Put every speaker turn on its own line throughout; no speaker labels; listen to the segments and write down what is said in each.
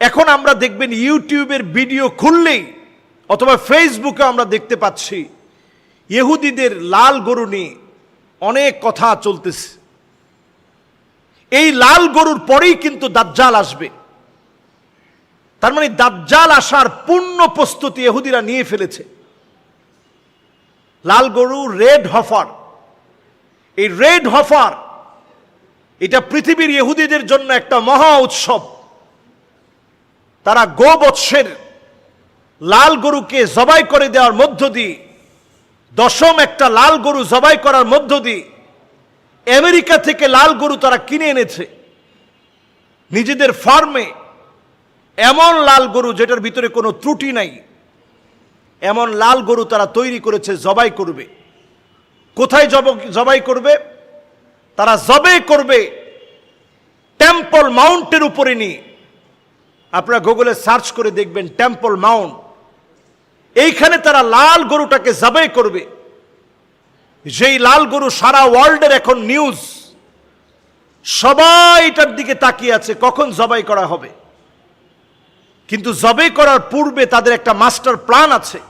এখন আমরা দেখবেন ইউটিউবের ভিডিও খুললেই অথবা ফেসবুকে আমরা দেখতে পাচ্ছি, ইহুদিদের লাল গরু নিয়ে অনেক কথা চলতেছে। এই লাল গরুর পরেই কিন্তু দাজ্জাল আসবে। তার মানে দাজ্জাল আসার পূর্ণ প্রস্তুতি ইহুদিরা নিয়ে ফেলেছে। লাল গরু, রেড হফার। এই রেড হফার, এটা পৃথিবীর ইহুদিদের জন্য একটা মহা উৎসব। তারা গোবৎসের লাল গরুকে জবাই করে দেওয়ার মধ্য দিয়ে, দশম একটা লাল গরু জবাই করার মধ্য দিয়ে, আমেরিকা থেকে লাল গরু তারা কিনে এনেছে। নিজেদের ফার্মে এমন লাল গরু যেটার ভিতরে কোনো ত্রুটি নাই। এমন লাল গরু তারা তৈরি করেছে, জবাই করবে। কোথায় জব- জবাই করবে? তারা জবে করবে, টেম্পল মাউন্টের উপরে নিয়ে। আপনারা গুগলে সার্চ করে দেখবেন টেম্পল মাউন্ট এইখানে তারা লাল গরুটাকে জবাই করবে। যেই লাল গরু সারা ওয়ার্ল্ডের এখন নিউজ সবাই এটার দিকে তাকিয়ে আছে, কখন জবাই করা হবে। কিন্তু জবে করার পূর্বে তাদের একটা মাস্টার প্ল্যান আছে।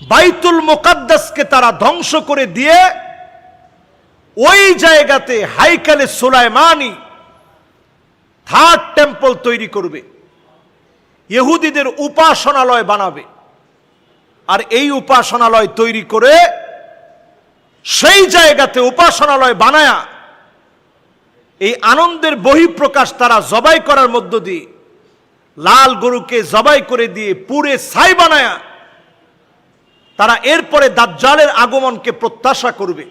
বাইতুল মোকাদ্দাসকে তারা ধ্বংস করে দিয়ে ওই জায়গাতে হাইকালে সুলাইমানি থার্ড টেম্পল তৈরি করবে। ইহুদিদের উপাসনালয় বানাবে। আর এই উপাসনালয় তৈরি করে সেই জায়গাতে উপাসনালয় বানায়া এই আনন্দের বহিঃপ্রকাশ তারা জবাই করার মধ্য দিয়ে লাল গরুকে জবাই করে দিয়ে পুরে ছাই বানায়া তারা এরপরে দাজ্জালের আগমনকে প্রত্যাশা করবে।